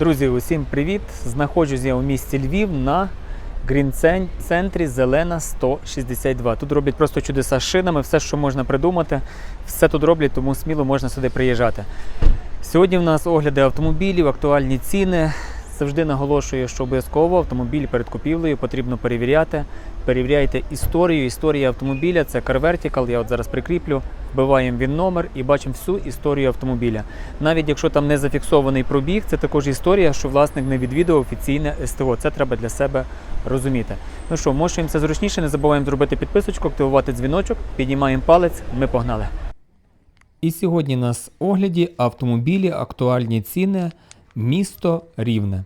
Друзі, усім привіт! Знаходжусь я у місті Львів на Грін центрі Зелена 162. Тут роблять просто чудеса з шинами, все, що можна придумати, все тут роблять, тому сміло можна сюди приїжджати. Сьогодні в нас огляди автомобілів, актуальні ціни. Завжди наголошую, що обов'язково автомобіль перед купівлею потрібно перевіряти. Перевіряйте історію. Історія автомобіля це Car Vertical, Я от зараз прикріплю. Вбиваємо він номер і бачимо всю історію автомобіля. Навіть якщо там не зафіксований пробіг, це також історія, що власник не відвідував офіційне СТО. Це треба для себе розуміти. Ну що, мошуємося зручніше, не забуваємо зробити підписочку, активувати дзвіночок, піднімаємо палець. Ми погнали. І сьогодні у нас огляді автомобілі, актуальні ціни, місто Рівне.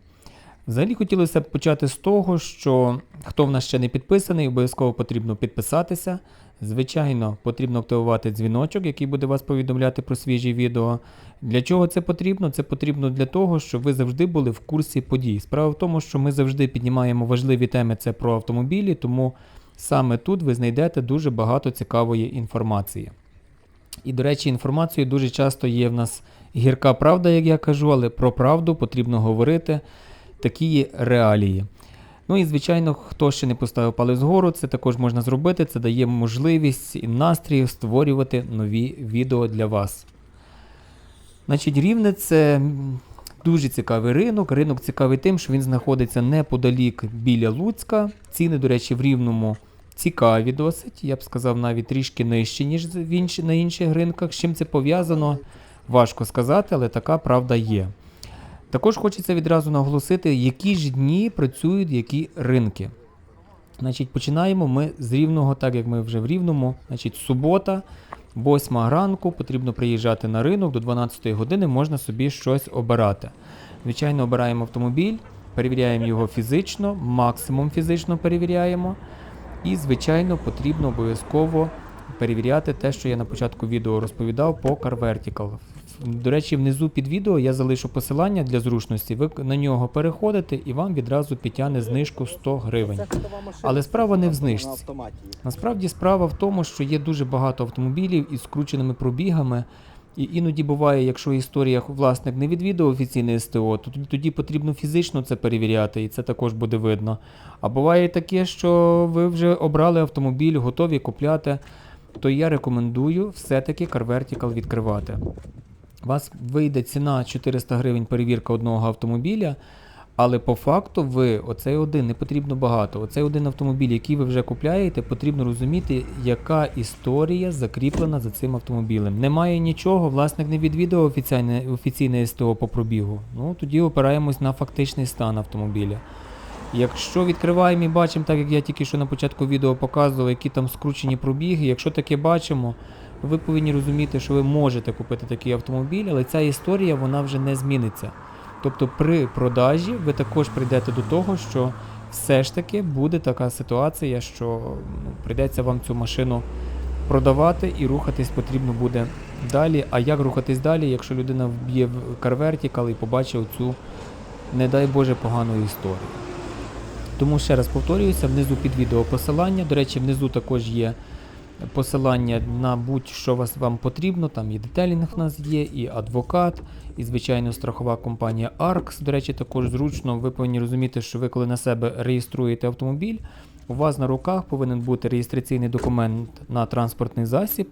Взагалі хотілося б почати з того, що хто в нас ще не підписаний, обов'язково потрібно підписатися. Звичайно, потрібно активувати дзвіночок, який буде вас повідомляти про свіжі відео. Для чого це потрібно? Це потрібно для того, щоб ви завжди були в курсі подій. Справа в тому, що ми завжди піднімаємо важливі теми це про автомобілі, тому саме тут ви знайдете дуже багато цікавої інформації. І, до речі, інформацією дуже часто є в нас гірка правда, як я кажу, але про правду потрібно говорити. Такі реалії. Ну і, звичайно, хто ще не поставив палець вгору, це також можна зробити. Це дає можливість і настрій створювати нові відео для вас. Значить, Рівне це дуже цікавий ринок. Ринок цікавий тим, що він знаходиться неподалік біля Луцька. Ціни, до речі, в Рівному цікаві досить. Я б сказав, навіть трішки нижчі, ніж на інших ринках. З чим це пов'язано, важко сказати, але така правда є. Також хочеться відразу наголосити, які ж дні працюють які ринки. Значить, починаємо ми з рівного, так як ми вже в рівному. Значить, субота, 8 ранку, потрібно приїжджати на ринок до 12 години, можна собі щось обирати. Звичайно, обираємо автомобіль, перевіряємо його фізично, максимум фізично перевіряємо. І, звичайно, потрібно обов'язково перевіряти те, що я на початку відео розповідав по Car Vertical. До речі, внизу під відео я залишу посилання для зручності. Ви на нього переходите і вам відразу підтягне знижку 100 гривень. Але справа не в знижці. Насправді справа в тому, що є дуже багато автомобілів із скрученими пробігами. І іноді буває, якщо історія власник не відвідав офіційне СТО, то тоді- потрібно фізично це перевіряти, і це також буде видно. А буває таке, що ви вже обрали автомобіль, готові купляти, то я рекомендую все-таки Car Vertical відкривати. У вас вийде ціна 400 гривень перевірка одного автомобіля, але по факту ви оцей один не потрібно багато. Оцей один автомобіль, який ви вже купляєте, потрібно розуміти, яка історія закріплена за цим автомобілем. Немає нічого, власник не відвідав офіційне, офіційне СТО по пробігу. Ну тоді опираємось на фактичний стан автомобіля. Якщо відкриваємо і бачимо, так як я тільки що на початку відео показував, які там скручені пробіги, якщо таке бачимо, ви повинні розуміти, що ви можете купити такий автомобіль, але ця історія вона вже не зміниться. Тобто при продажі ви також прийдете до того, що все ж таки буде така ситуація, що ну, прийдеться вам цю машину продавати і рухатись потрібно буде далі. А як рухатись далі, якщо людина вб'є в Vertical і побачить цю, не дай Боже, погану історію. Тому ще раз повторююся, внизу під відео посилання. До речі, внизу також є посилання на будь-що вас вам потрібно. Там і детелінг у нас є, і адвокат, і звичайно страхова компанія ARX. До речі, також зручно. Ви повинні розуміти, що ви коли на себе реєструєте автомобіль, у вас на руках повинен бути реєстраційний документ на транспортний засіб,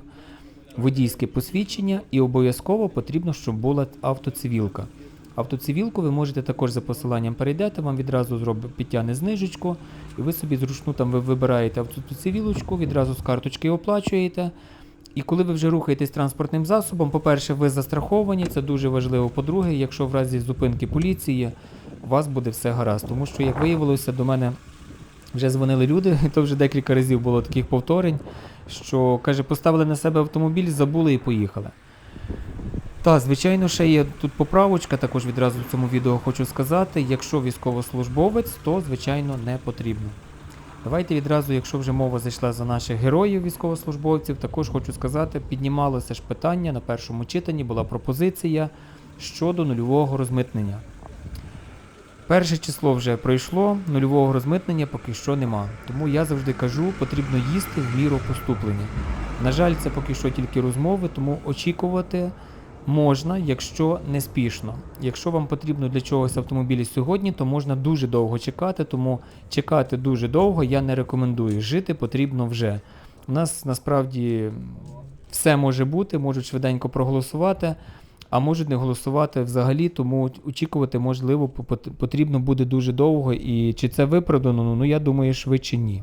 водійське посвідчення, і обов'язково потрібно, щоб була автоцивілка. Автоцивілку ви можете також за посиланням перейдете, вам відразу зробить підтягне знижечку, і ви собі зручну там ви вибираєте автоцивілочку, відразу з карточки оплачуєте. І коли ви вже рухаєтесь транспортним засобом, по-перше, ви застраховані, це дуже важливо. По-друге, якщо в разі зупинки поліції, у вас буде все гаразд. Тому що, як виявилося, до мене вже дзвонили люди, то вже декілька разів було таких повторень, що каже, поставили на себе автомобіль, забули і поїхали. Так, звичайно, ще є тут поправочка, також відразу в цьому відео хочу сказати. Якщо військовослужбовець, то звичайно не потрібно. Давайте відразу, якщо вже мова зайшла за наших героїв військовослужбовців, також хочу сказати, піднімалося ж питання на першому читанні, була пропозиція щодо нульового розмитнення. Перше число вже пройшло, нульового розмитнення поки що нема. Тому я завжди кажу, потрібно їсти в міру поступлення. На жаль, це поки що тільки розмови, тому очікувати Можна, якщо не спішно. Якщо вам потрібно для чогось автомобілі сьогодні, то можна дуже довго чекати, тому чекати дуже довго я не рекомендую. Жити потрібно вже. У нас насправді все може бути, можуть швиденько проголосувати, а можуть не голосувати взагалі, тому очікувати, можливо, пот- потрібно буде дуже довго. І чи це виправдано? Ну, я думаю, швидше ні.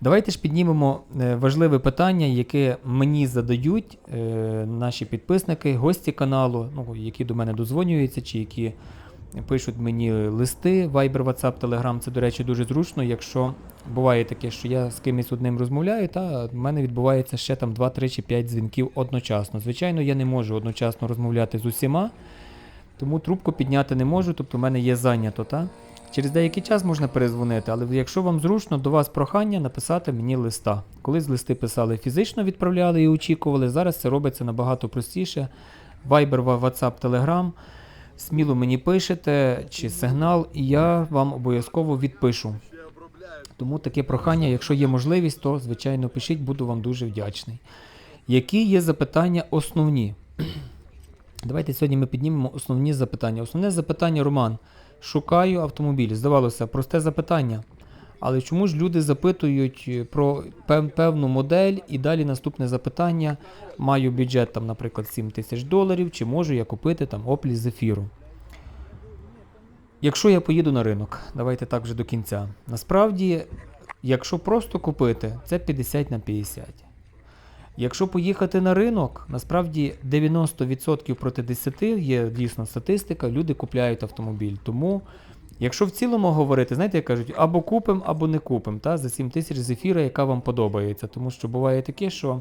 Давайте ж піднімемо е, важливе питання, яке мені задають е, наші підписники, гості каналу, ну, які до мене дозвонюються, чи які пишуть мені листи, Viber, WhatsApp, Telegram. Це, до речі, дуже зручно, якщо буває таке, що я з кимось одним розмовляю, та в мене відбувається ще там 2, 3 чи 5 дзвінків одночасно. Звичайно, я не можу одночасно розмовляти з усіма, тому трубку підняти не можу, тобто в мене є зайнято. Та? Через деякий час можна перезвонити, але якщо вам зручно, до вас прохання написати мені листа. Колись листи писали фізично, відправляли і очікували. Зараз це робиться набагато простіше. Viber, WhatsApp, Telegram. Сміло мені пишете чи сигнал, і я вам обов'язково відпишу. Тому таке прохання, якщо є можливість, то звичайно пишіть, буду вам дуже вдячний. Які є запитання основні? Давайте сьогодні ми піднімемо основні запитання. Основне запитання, Роман. Шукаю автомобіль. Здавалося, просте запитання. Але чому ж люди запитують е, про пев- певну модель і далі наступне запитання: маю бюджет, там, наприклад, 7 тисяч доларів, чи можу я купити там Opel Zafira? Якщо я поїду на ринок, давайте так вже до кінця. Насправді, якщо просто купити, це 50 на 50. Якщо поїхати на ринок, насправді 90% проти 10 є дійсно статистика, люди купляють автомобіль. Тому, якщо в цілому говорити, знаєте, як кажуть, або купимо, або не купимо, та, за 7 тисяч з ефіра, яка вам подобається. Тому що буває таке, що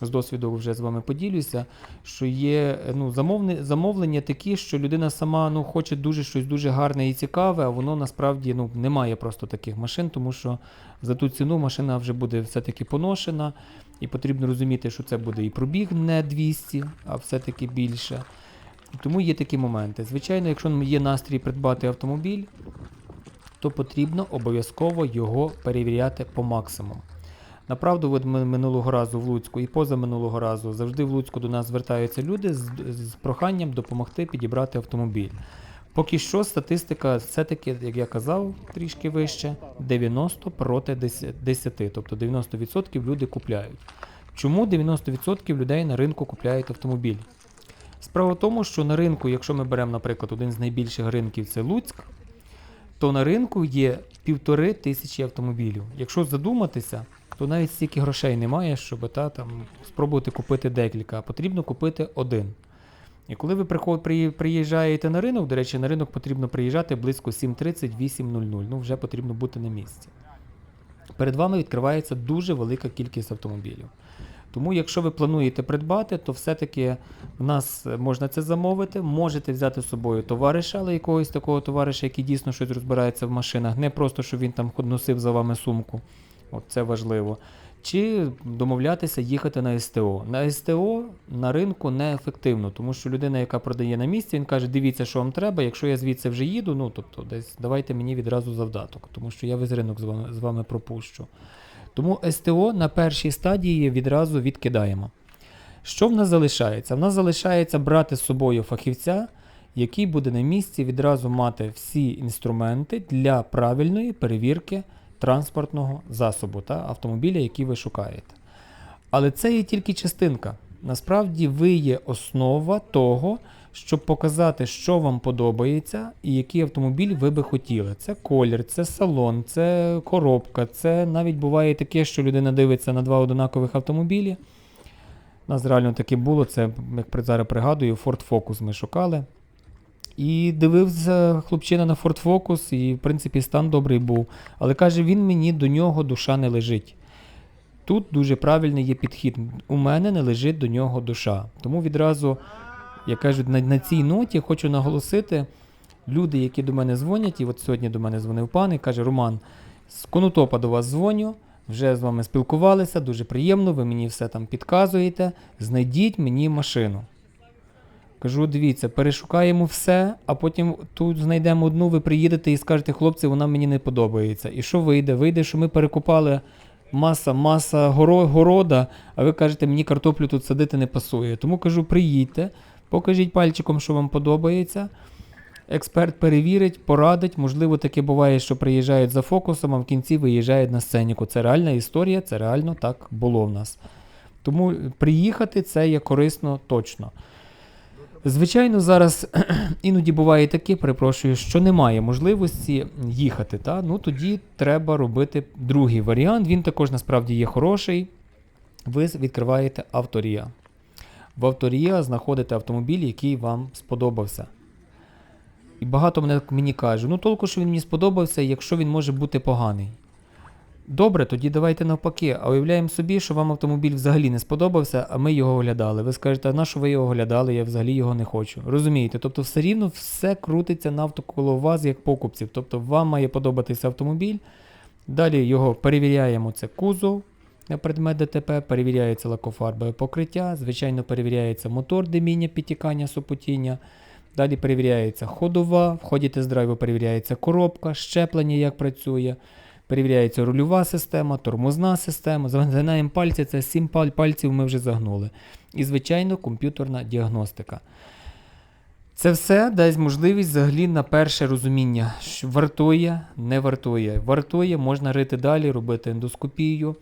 з досвіду вже з вами поділюся, що є ну, замовлення такі, що людина сама ну, хоче дуже щось дуже гарне і цікаве, а воно насправді ну, немає просто таких машин, тому що за ту ціну машина вже буде все-таки поношена. І потрібно розуміти, що це буде і пробіг не 200, а все-таки більше. Тому є такі моменти. Звичайно, якщо є настрій придбати автомобіль, то потрібно обов'язково його перевіряти по максимуму. Направду, минулого разу в Луцьку і поза минулого разу завжди в Луцьку до нас звертаються люди з, з проханням допомогти підібрати автомобіль. Поки що статистика все-таки, як я казав, трішки вище, 90 проти 10, 10, тобто 90% люди купляють. Чому 90% людей на ринку купляють автомобіль? Справа в тому, що на ринку, якщо ми беремо, наприклад, один з найбільших ринків це Луцьк, то на ринку є півтори тисячі автомобілів. Якщо задуматися, то навіть стільки грошей немає, щоб та, там, спробувати купити декілька, а потрібно купити один. І коли ви приїжджаєте на ринок, до речі, на ринок потрібно приїжджати близько 7.30-8.00, ну вже потрібно бути на місці. Перед вами відкривається дуже велика кількість автомобілів. Тому, якщо ви плануєте придбати, то все-таки в нас можна це замовити. Можете взяти з собою товариша, але якогось такого товариша, який дійсно щось розбирається в машинах, не просто, щоб він там носив за вами сумку. От це важливо. Чи домовлятися їхати на СТО. На СТО на ринку неефективно, тому що людина, яка продає на місці, він каже: дивіться, що вам треба. Якщо я звідси вже їду, ну тобто десь давайте мені відразу завдаток, тому що я весь ринок з вами, з вами пропущу. Тому СТО на першій стадії відразу відкидаємо. Що в нас залишається? В нас залишається брати з собою фахівця, який буде на місці відразу мати всі інструменти для правильної перевірки транспортного засобу та автомобіля, який ви шукаєте. Але це є тільки частинка. Насправді ви є основа того, щоб показати, що вам подобається і який автомобіль ви би хотіли. Це колір, це салон, це коробка, це навіть буває таке, що людина дивиться на два одинакових автомобілі. У нас реально таке було, це, як зараз пригадую, Ford Focus ми шукали. І дивився хлопчина на Ford Focus, і, в принципі, стан добрий був. Але каже, він мені до нього душа не лежить. Тут дуже правильний є підхід. У мене не лежить до нього душа. Тому відразу, я кажу, на, на цій ноті хочу наголосити, люди, які до мене дзвонять, і от сьогодні до мене дзвонив пан і каже: Роман, з Конотопа до вас дзвоню, вже з вами спілкувалися, дуже приємно, ви мені все там підказуєте. Знайдіть мені машину. Кажу, дивіться, перешукаємо все, а потім тут знайдемо одну, ви приїдете і скажете, хлопці, вона мені не подобається. І що вийде? Вийде, що ми перекупали маса, маса горо, города, а ви кажете, мені картоплю тут садити не пасує. Тому кажу, приїдьте, покажіть пальчиком, що вам подобається. Експерт перевірить, порадить. Можливо, таке буває, що приїжджають за фокусом, а в кінці виїжджають на сценіку. Це реальна історія, це реально так було в нас. Тому приїхати це є корисно точно. Звичайно, зараз іноді буває таке, перепрошую, що немає можливості їхати. Та? Ну тоді треба робити другий варіант. Він також насправді є хороший. Ви відкриваєте авторія. В авторія знаходите автомобіль, який вам сподобався. І багато мене, мені каже, ну толку, що він мені сподобався, якщо він може бути поганий. Добре, тоді давайте навпаки. А уявляємо собі, що вам автомобіль взагалі не сподобався, а ми його оглядали. Ви скажете, а на що ви його оглядали, я взагалі його не хочу. Розумієте? Тобто все рівно все крутиться навколо вас як покупців. Тобто вам має подобатися автомобіль. Далі його перевіряємо, це кузов на предмет ДТП, перевіряється лакофарбове покриття, звичайно, перевіряється мотор диміння, підтікання, супотіння. Далі перевіряється ходова, в ході тест-драйву перевіряється коробка, щеплення, як працює. Перевіряється рульова система, тормозна система. Загинаємо пальці, це 7 пальців ми вже загнули. І, звичайно, комп'ютерна діагностика. Це все дасть можливість взагалі на перше розуміння, що вартує, не вартує. Вартує, можна рити далі, робити ендоскопію,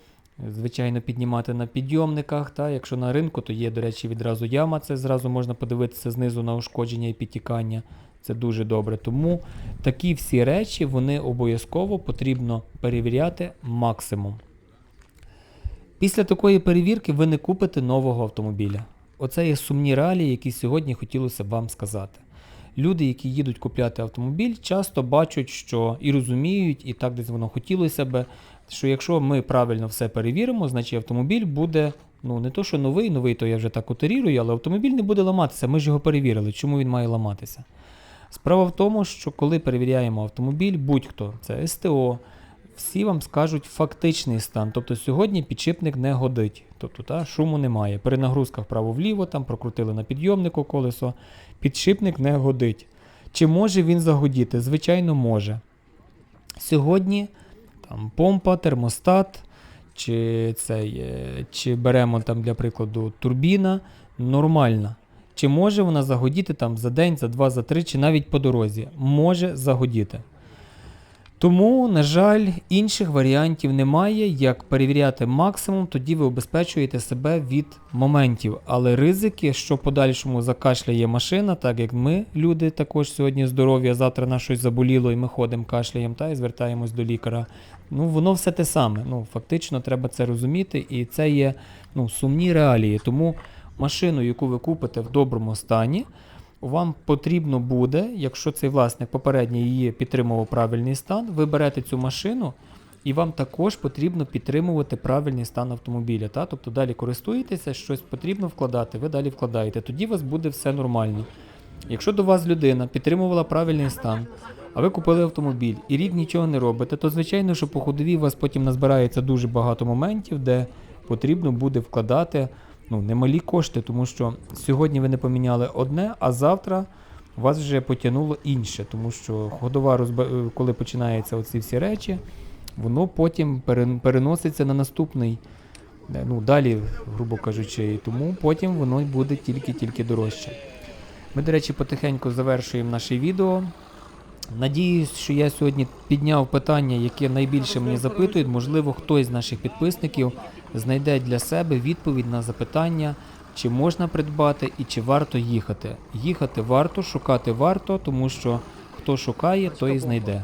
звичайно, піднімати на підйомниках. Та? Якщо на ринку, то є, до речі, відразу яма, це зразу можна подивитися знизу на ушкодження і підтікання. Це дуже добре. Тому такі всі речі вони обов'язково потрібно перевіряти максимум. Після такої перевірки ви не купите нового автомобіля. Оце є сумні реалії, які сьогодні хотілося б вам сказати. Люди, які їдуть купляти автомобіль, часто бачать, що і розуміють, і так десь воно хотілося би, що якщо ми правильно все перевіримо, значить автомобіль буде, ну не то, що новий, новий, то я вже так утерірую, але автомобіль не буде ламатися. Ми ж його перевірили. Чому він має ламатися? Справа в тому, що коли перевіряємо автомобіль, будь-хто, це СТО, всі вам скажуть фактичний стан. Тобто сьогодні підшипник не годить. Тобто та, шуму немає. При нагрузках вправо-вліво, там прокрутили на підйомнику колесо, підшипник не годить. Чи може він загодіти? Звичайно, може. Сьогодні там помпа, термостат, чи, цей, е, чи беремо там, для прикладу турбіна нормальна. Чи може вона загодіти там за день, за два, за три, чи навіть по дорозі? Може загодіти. Тому, на жаль, інших варіантів немає. Як перевіряти максимум, тоді ви обезпечуєте себе від моментів. Але ризики, що в подальшому закашляє машина, так як ми, люди, також сьогодні здорові, а завтра нас щось заболіло, і ми ходимо, кашляємо та і звертаємось до лікаря. Ну, воно все те саме. Ну, фактично, треба це розуміти, і це є ну, сумні реалії. Тому машину, яку ви купите в доброму стані, вам потрібно буде, якщо цей власник попередньо її підтримував правильний стан, ви берете цю машину, і вам також потрібно підтримувати правильний стан автомобіля. Та? Тобто далі користуєтеся, щось потрібно вкладати, ви далі вкладаєте. Тоді у вас буде все нормально. Якщо до вас людина підтримувала правильний стан, а ви купили автомобіль і рік нічого не робите, то звичайно, що по ходовій у вас потім назбирається дуже багато моментів, де потрібно буде вкладати ну, немалі кошти, тому що сьогодні ви не поміняли одне, а завтра вас вже потягнуло інше, тому що ходова е, коли починаються оці всі речі, воно потім переноситься на наступний. е, Ну, далі, грубо кажучи, і тому потім воно буде тільки-тільки дорожче. Ми, до речі, потихеньку завершуємо наше відео. Надіюсь, що я сьогодні підняв питання, яке найбільше мені запитують. Можливо, хтось з наших підписників знайде для себе відповідь на запитання, чи можна придбати і чи варто їхати. Їхати варто, шукати варто, тому що хто шукає, той і знайде.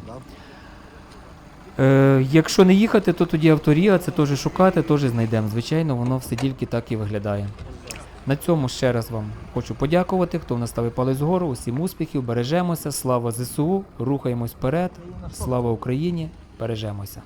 Е, якщо не їхати, то тоді авторія, це теж шукати, теж знайдемо. Звичайно, воно все тільки так і виглядає. На цьому ще раз вам хочу подякувати, хто в нас ставив палець вгору. Усім успіхів, бережемося, слава ЗСУ, рухаємось вперед, слава Україні, бережемося.